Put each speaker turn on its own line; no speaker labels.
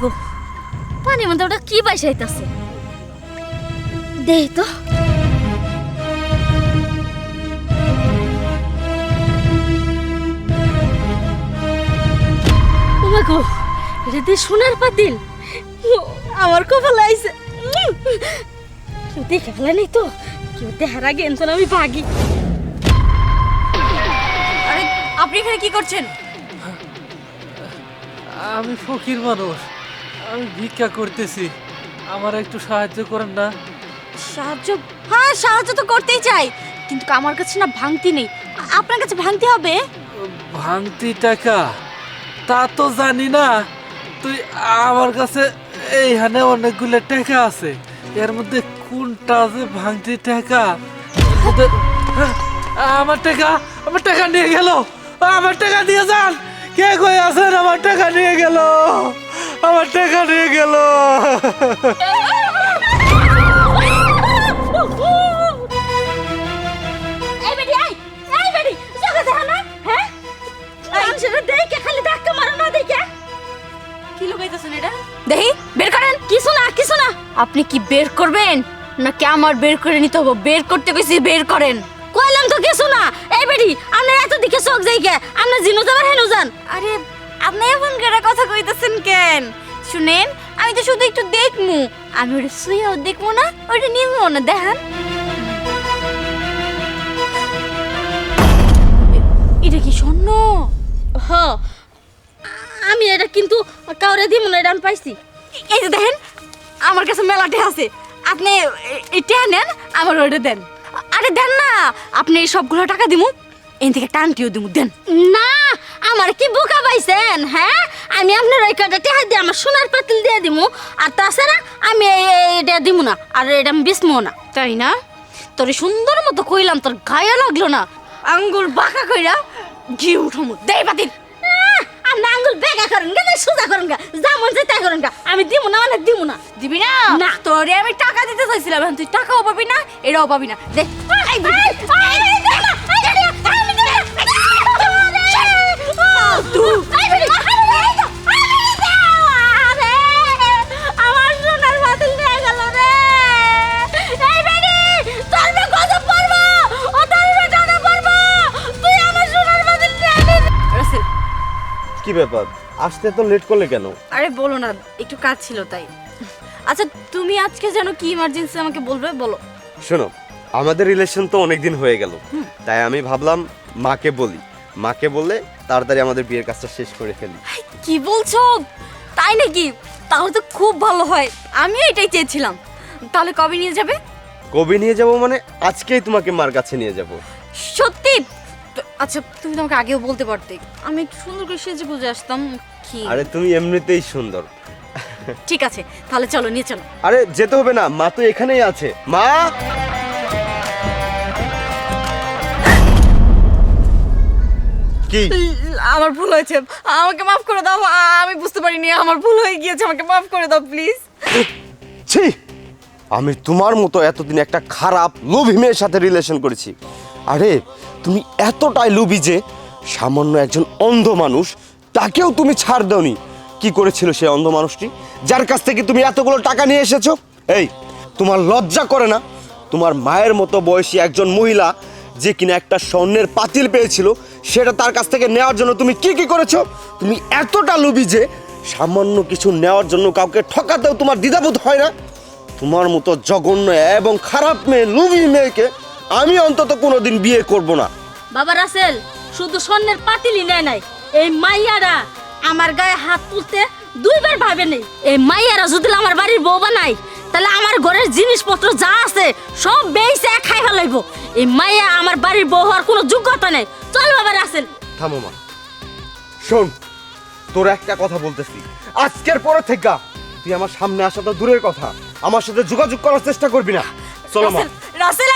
গো পানি মধ্যে ওটা কি বাইসাইতাছে দেই তো। ওমা গো এটা দিয়ে সোনার পাতিল। আমার কপালে আইছে। কেউ দেখে ফেলে নেই তো? কেউ দেখার আগে এনতো আমি ভাগি
আরে আপনি এখানে কি করছেন?
আমি ফকির মানুষ। আমি ভিক্ষা করতেছি। আমার একটু সাহায্য করেন না।
সাহায্য? হ্যাঁ সাহায্য তো করতেই চাই। কিন্তু আমার কাছে না ভাঙতি নেই। আপনার কাছে ভাঙতি হবে?
ভাঙতি টাকা তা তো জানি না। তুই আমার কাছে এইখানে অনেকগুলো টাকা আছে। এর মধ্যে কোনটা যে ভাঙতি টাকা? হ্যাঁ, আমার টাকা আমার টাকা নিয়ে গেল। আমার টাকা দিয়ে যান। কে কই আছেন? আমার টাকা নিয়ে গেল। আমার টাকা নিয়ে গেল।
হ্যাঁ? দেখে
বের করেন।
কিছু না কিছু না।
আপনি কি বের করবেন? নাকি আমার বের করে নিতে হবে? বের করতে কইছি বের করেন।
কইলাম তো কিছু না। এই বেটি, আপনার এত দিকে চোখ যাই কে আপনার জিনু যাবার হেনু যান।
আরে আপনি এমন করে কথা কইতেছেন কেন? শুনেন আমি তো শুধু একটু দেখমু। আমি ওটা শুয়েও দেখব না ওটা নিবো না দেখেন। এটা কি স্বর্ণ?
হ আমি এটা কিন্তু কাউরে দিব না এটা আমি পাইছি।
এই যে দেখেন আমার কাছে মেলাটে আছে। আপনি এটা নেন আমার ওটা দেন। আরে দেন না আপনি এই সবগুলো টাকা দিমু এন থেকে টানটিও দিমু দেন।
না আমার কি বোকা পাইছেন হ্যাঁ আমি আপনার ওই কাটা টেহা দিয়ে আমার সোনার পাতিল দিয়ে দিমু আর তাছাড়া আমি এটা দিমু না আর এটা আমি বিসমু না
তাই না তোরে সুন্দর মতো কইলাম তোর গায়ে লাগল না আঙ্গুল বাঁকা কইরা ঘি উঠমু দেই
আহ, আপনি আঙ্গুল বেগা করেন গা সোজা করেন গা যা মন চাই তাই করেন গা আমি দিমু না মানে দিমু না
দিবি না
না।
তোরে আমি টাকা দিতে চাইছিলাম তুই টাকাও পাবি না এটাও পাবি না দে
কি ব্যাপার? আসতে তো লেট করলে কেন?
আরে বলো না একটু কাজ ছিল তাই। আচ্ছা তুমি আজকে যেন কি ইমার্জেন্সি আমাকে বলবে বলো।
শোনো আমাদের রিলেশন তো অনেক দিন হয়ে গেল। তাই আমি ভাবলাম মাকে বলি। মাকে বললে তাড়াতাড়ি আমাদের বিয়ের কাজটা শেষ করে ফেলি।
কি বলছো? তাই নাকি? তাহলে তো খুব ভালো হয়। আমিও এটাই চেয়েছিলাম। তাহলে কবে নিয়ে যাবে?
কবে নিয়ে যাব মানে আজকেই তোমাকে মার কাছে নিয়ে যাব।
সত্যি? আচ্ছা তুমি তো আমাকে আগেও বলতে পারতে। আমি একটু সুন্দর করে সেজে গুজে আসতাম কি?
আরে তুমি এমনিতেই সুন্দর।
ঠিক আছে তাহলে চলো নিয়ে চলো।
আরে যেতে হবে না মা তো এখানেই আছে। মা! কি?
আমার ভুল হয়েছে। আমাকে মাফ করে দাও আমি বুঝতে পারিনি আমার ভুল হয়ে গিয়েছে আমাকে মাফ করে দাও প্লিজ।
ছি! আমি তোমার মতো এতদিন একটা খারাপ লোভী মেয়ের সাথে রিলেশন করেছি। আরে, তুমি এতটাই লোভী যে সামান্য একজন অন্ধ মানুষ, তাকেও তুমি ছাড় দাওনি। কি করেছিল সেই অন্ধ মানুষটি? যার কাছ থেকে তুমি এতগুলো টাকা নিয়ে এসেছ? এই, তোমার লজ্জা করে না? তোমার মায়ের মতো বয়সী একজন মহিলা যে কিনা একটা স্বর্ণের পাতিল পেয়েছিল, সেটা তার কাছ থেকে নেওয়ার জন্য তুমি কি কি করেছ? তুমি এতটা লোভী যে সামান্য কিছু নেওয়ার জন্য কাউকে ঠকাতেও তোমার দ্বিধাবোধ হয় না? তোমার মতো জঘন্য এবং খারাপ মেয়ে, লুবি মেয়েকে আমি অন্তত কোনোদিন বিয়ে করব না।
বাবা রাসেল শুধু স্বর্ণের পাতিলই নেয় নাই। এই মাইয়ারা আমার গায়ে হাত তুলতে দুইবার ভাবে নেই। এই মাইয়ারা যদি আমার বাড়ির বউ বানাই তাহলে আমার ঘরের জিনিসপত্র যা আছে সব বেইছে খাই ফেলাইব। এই মাইয়া আমার বাড়ির বউ হওয়ার কোনো যোগ্যতা নেই। চল বাবা রাসেল।
থামো মা। শোন তোর একটা কথা বলতেছি। আজকের পরে থেকে তুই আমার সামনে আসা তো দূরের কথা। আমার সাথে যোগাযোগ করার চেষ্টা করবি না। চলো মা।
রাসেল